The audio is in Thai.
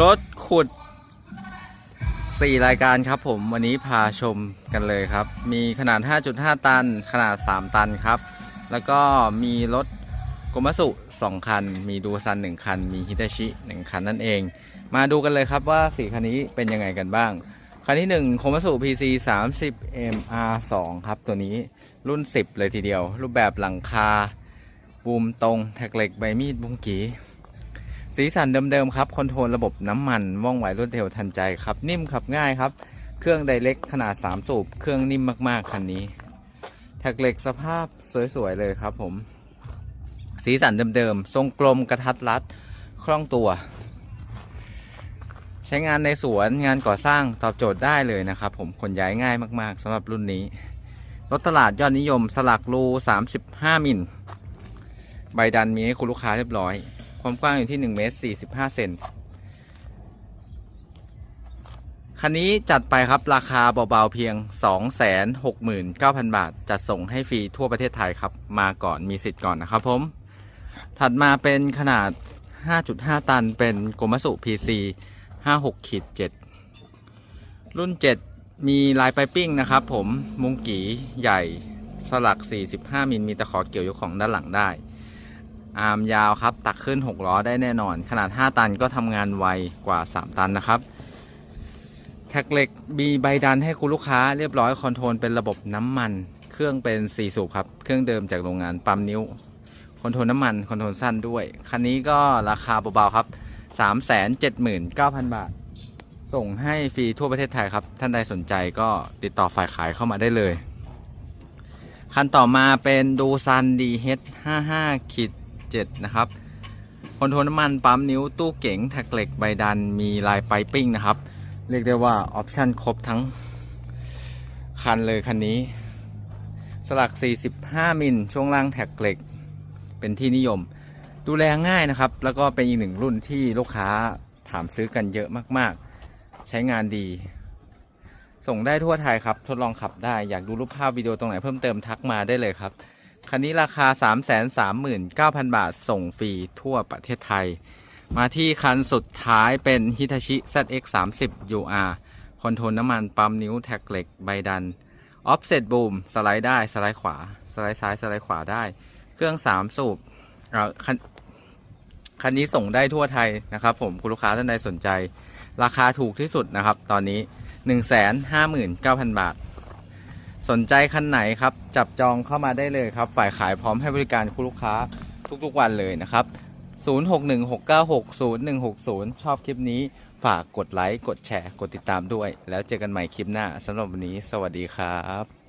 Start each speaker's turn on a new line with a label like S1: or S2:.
S1: รถขุด 4 รายการครับผมวันนี้พาชมกันเลยครับ มีขนาด 5.5 ตัน ขนาด 3 ตันครับ แล้วก็มีรถโกมัสุ2 คัน มีดูซัน 1 คัน มีฮิตาชิ 1 คันนั่นเอง มาดูกันเลยครับว่า 4 คันนี้เป็นยังไงกันบ้าง คันที่ 1 โคมัสุ PC 30 MR2 ครับ ตัวนี้รุ่น 10 เลยทีเดียว รูปแบบหลังคาบูมตรงแท็กเหล็กใบมีดบุ้งกี สีสันเดิมๆครับคอนโทรลระบบน้ำมันว่องไวรวดเร็วทันใจครับ นิ่มขับง่ายครับ เครื่องไดเล็กขนาด 3 สูบ เครื่องนิ่มมากๆคันนี้ แท็กเหล็กสภาพสวยๆเลยครับผม สีสันเดิมๆ ทรงกลมกระทัดรัด คล่องตัว ใช้งานในสวนงานก่อสร้างตอบโจทย์ได้เลยนะครับผมขนย้ายง่ายมากๆสำหรับรุ่นนี้รถตลาดยอดนิยมสลักรู 35 มิล ใบดันมีให้คุณลูกค้าเรียบร้อย ความกว้างอยู่ที่1เมตร45เซนคันนี้จัดไปครับราคาเบาๆเพียง 269,000 บาท จัดส่งให้ฟรีทั่วประเทศไทยครับ มาก่อนมีสิทธิ์ก่อนนะครับผม ถัดมาเป็นขนาด 5.5 ตันเป็นโกมสุ PC 56ขีด7รุ่น 7 มีลายไปปิ้งนะครับผมมุงกีใหญ่สลัก 45 มิลมีตะขอเกี่ยวยกของด้านหลังได้ อาร์มยาวครับ ตักขึ้น 6 ล้อได้แน่นอน ขนาด 5 ตันก็ทำงานไวกว่า 3 ตันนะครับ แท็กเหล็กมีใบดันให้คุณลูกค้าเรียบร้อยคอนโทรลเป็นระบบน้ำมัน เครื่องเป็น 4 สูบครับ เครื่องเดิมจากโรงงานปั๊มนิ้ว คอนโทรลน้ำมันคอนโทรลสั้นด้วย คันนี้ก็ราคาเบาๆครับ 379,000 บาท ส่งให้ฟรีทั่วประเทศไทยครับ ท่านใดสนใจก็ติดต่อฝ่ายขายเข้ามาได้เลย คันต่อมาเป็นดูซัน DH55 ขีด 7 นะครับคอนโทรลน้ำมันปั๊มนิ้วตู้เก๋งแท็กเหล็กใบดันมีลายไปปิ้งนะครับ เรียกได้ว่าออปชั่นครบทั้งคันเลยคันนี้ สลัก 45 มิลช่วงล่างแท็กเหล็ก เป็นที่นิยม ดูแลง่ายนะครับ แล้วก็เป็นอีกหนึ่งรุ่นที่ลูกค้าถามซื้อกันเยอะมากๆ ใช้งานดี ส่งได้ทั่วไทยครับ ทดลองขับได้อยากดูรูปภาพวิดีโอตรงไหนเพิ่มเติมทักมาได้เลยครับ คันนี้ราคา 339,000 บาท ส่งฟรีทั่วประเทศไทย มาที่คันสุดท้ายเป็น Hitachi ZX 30 UR คอนโทรลน้ำมันปั๊มนิ้วแท็กเหล็กใบดัน Offset Boom สไลด์ได้ สไลด์ขวา สไลด์ซ้าย สไลด์ขวาได้ เครื่อง 3 สูบคันคันนี้ส่งได้ทั่วไทยนะครับผมคุณลูกค้าท่านใดสนใจ ราคาถูกที่สุดนะครับ ตอนนี้ 159,000 บาท สนใจคันไหนครับ จับจองเข้ามาได้เลยครับ ฝ่ายขายพร้อมให้บริการคุณลูกค้าทุกๆวันเลยนะครับ 0616960160 ชอบคลิปนี้ฝากกดไลค์ กดแชร์ กดติดตามด้วย แล้วเจอกันใหม่คลิปหน้าสำหรับวันนี้ สวัสดีครับ